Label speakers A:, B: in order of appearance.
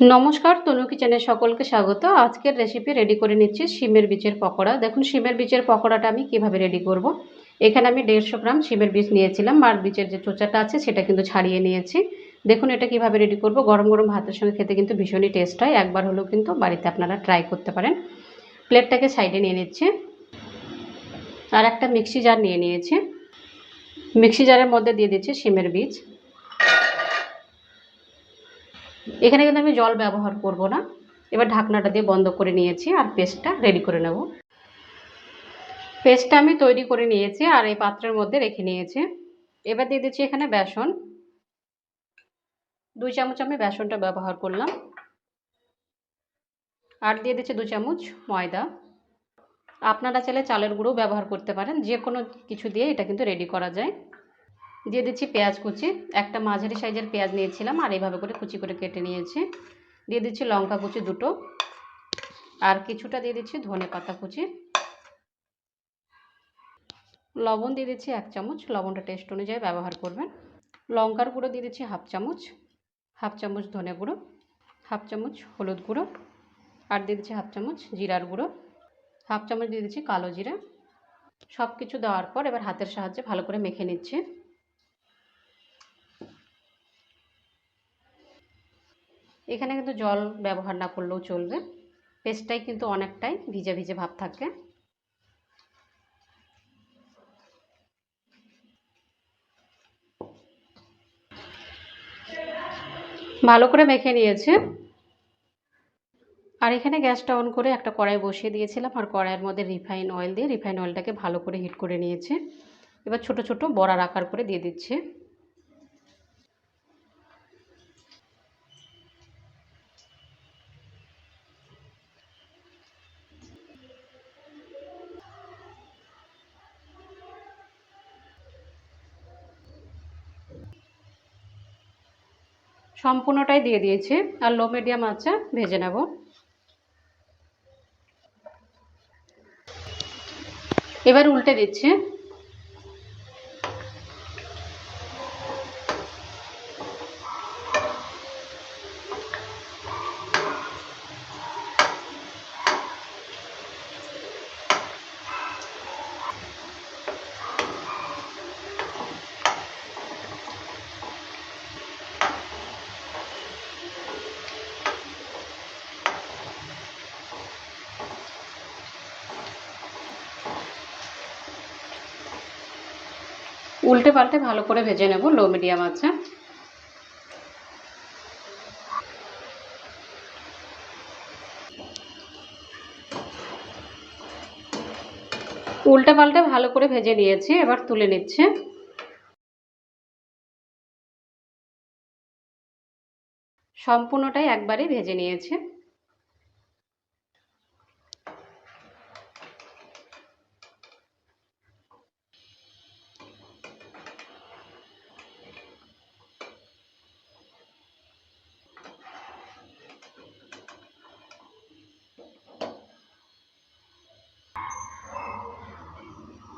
A: নমস্কার, তনু কিচেনে সকলকে স্বাগত। আজকের রেসিপি রেডি করে নিচ্ছি শিমের বীজের পকোড়া। দেখুন, শিমের বীজের পকোড়াটা আমি কীভাবে রেডি করব। এখানে আমি দেড়শো গ্রাম শিমের বীজ নিয়েছিলাম। আর বীজের যে চোচাটা আছে, সেটা কিন্তু ছাড়িয়ে নিয়েছি। দেখুন, এটা কীভাবে রেডি করব? গরম গরম ভাতের সঙ্গে খেতে কিন্তু ভীষণই টেস্ট হয়। একবার হলেও কিন্তু বাড়িতে আপনারা ট্রাই করতে পারেন। প্লেটটাকে সাইডে নিয়ে নিচ্ছে। আর একটা মিক্সি জার নিয়ে নিয়েছি। মিক্সি জারের মধ্যে দিয়ে দিচ্ছি শিমের বীজ। এখানে কিন্তু আমি জল ব্যবহার করব না। এবার ঢাকনাটা দিয়ে বন্ধ করে নিয়েছি আর পেস্টটা রেডি করে নেব। পেস্টটা আমি তৈরি করে নিয়েছি আর এই পাত্রের মধ্যে রেখে নিয়েছি। এবার দিয়ে দিচ্ছি এখানে বেসন। দুই চামচ আমি বেসনটা ব্যবহার করলাম। আর দিয়ে দিচ্ছি দু চামচ ময়দা। আপনারা চাইলে চালের গুঁড়ো ব্যবহার করতে পারেন। যে কোনো কিছু দিয়ে এটা কিন্তু রেডি করা যায়। দিয়ে দিচ্ছি পেঁয়াজ কুচি। একটা মাঝারি সাইজের পেঁয়াজ নিয়েছিলাম আর এইভাবে করে কুচি করে কেটে নিয়েছি। দিয়ে দিচ্ছি লঙ্কা কুচি দুটো। আর কিছুটা দিয়ে দিচ্ছি ধনে পাতা কুচি। লবণ দিয়ে দিচ্ছি এক চামচ। লবণটা টেস্ট অনুযায়ী ব্যবহার করবেন। লঙ্কার গুঁড়ো দিয়ে দিচ্ছি হাফ চামচ। হাফ চামচ ধনে গুঁড়ো। হাফ চামচ হলুদ গুঁড়ো। আর দিয়ে দিচ্ছি হাফ চামচ জিরার গুঁড়ো। হাফ চামচ দিয়ে দিচ্ছি কালো জিরা। সব কিছু দেওয়ার পর এবার হাতের সাহায্যে ভালো করে মেখে নিচ্ছি। এখানে কিন্তু জল ব্যবহার না করলেও চলবে। পেস্টটাই কিন্তু অনেকটাই ভিজে ভিজে ভাব থাকে। ভালো করে মেখে নিয়েছে। আর এখানে গ্যাসটা অন করে একটা কড়াই বসিয়ে দিয়েছিলাম আর কড়াইয়ের মধ্যে রিফাইন অয়েল দিয়ে রিফাইন অয়েলটাকে ভালো করে হিট করে নিয়েছে। এবার ছোট ছোট বড়ার আকার করে দিয়ে দিচ্ছে। সম্পূর্ণটাই দিয়ে দিয়েছি। আর লো মিডিয়াম আছে ভেজে নেব। এবার উল্টে দিচ্ছি। উল্টে পাল্টে ভালো করে ভেজে নেব, লো মিডিয়াম আছে। উল্টে পাল্টে ভালো করে ভেজে নিয়েছি, এবার তুলে নিচ্ছে। সম্পূর্ণটাই একবারে ভেজে নিয়েছে।